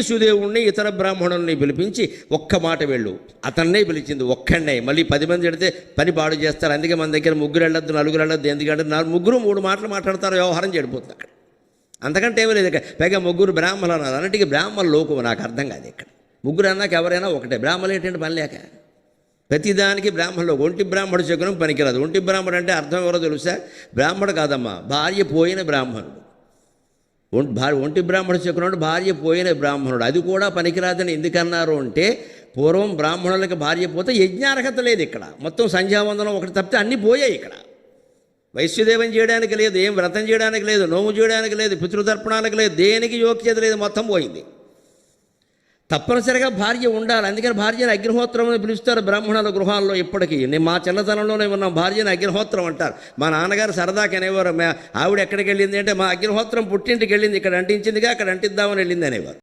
సుదేవుణ్ణి ఇతర బ్రాహ్మణుల్ని పిలిపించి ఒక్క మాట వెళ్ళు. అతన్నే పిలిచింది ఒక్కడే మళ్ళీ పది మంది పెడితే పని పాడు చేస్తారు. అందుకే మన దగ్గర ముగ్గురు వెళ్ళొద్దు నలుగురు వెళ్ళొద్దు. ఎందుకంటే నాలుగు ముగ్గురు మూడు మాటలు మాట్లాడతారు వ్యవహారం చెడిపోతుంది అక్కడ. అంతకంటే ఏమీ లేదు ఇక్కడ. పైగా ముగ్గురు బ్రాహ్మణులు అన్నారు. అన్నిటికీ బ్రాహ్మణ లోకం నాకు అర్థం కాదు ఇక్కడ. ముగ్గురు అన్నాక ఎవరైనా ఒకటే. బ్రాహ్మణులు ఏంటంటే పని లేక. ప్రతిదానికి బ్రాహ్మణులు ఒంటి బ్రాహ్మణుడు శకునం పనికిరాదు. ఒంటి బ్రాహ్మణుడు అంటే అర్థం ఎవరో తెలుసా? బ్రాహ్మణుడు కాదమ్మా. భార్య పోయిన బ్రాహ్మణుడు. భార్య ఒంటి బ్రాహ్మణ శకునుడు భార్య పోయిన బ్రాహ్మణుడు. అది కూడా పనికిరాదని ఎందుకన్నారు అంటే పూర్వం బ్రాహ్మణులకి భార్య పోతే యజ్ఞార్హత లేదు ఇక్కడ. మొత్తం సంధ్యావందనం ఒకటి తప్పితే అన్నీ పోయాయి ఇక్కడ. వైశ్యదేవం చేయడానికి లేదు ఏం వ్రతం చేయడానికి లేదు నోము చేయడానికి లేదు పితృతర్పణాలకు లేదు దేనికి యోగ్యత లేదు మొత్తం పోయింది. తప్పనిసరిగా భార్య ఉండాలి. అందుకని భార్యను అగ్నిహోత్రం అని పిలుస్తారు బ్రాహ్మణుల గృహాల్లో ఇప్పటికీ. నేను మా చిన్నతనంలోనే ఉన్నాం భార్యను అగ్నిహోత్రం అంటారు. మా నాన్నగారు సరదాకి అనేవారు మా ఆవిడ ఎక్కడికి వెళ్ళింది? అంటే మా అగ్నిహోత్రం పుట్టింటికి వెళ్ళింది ఇక్కడ అంటించిందిగా అక్కడ అంటిద్దామని వెళ్ళింది అనేవారు.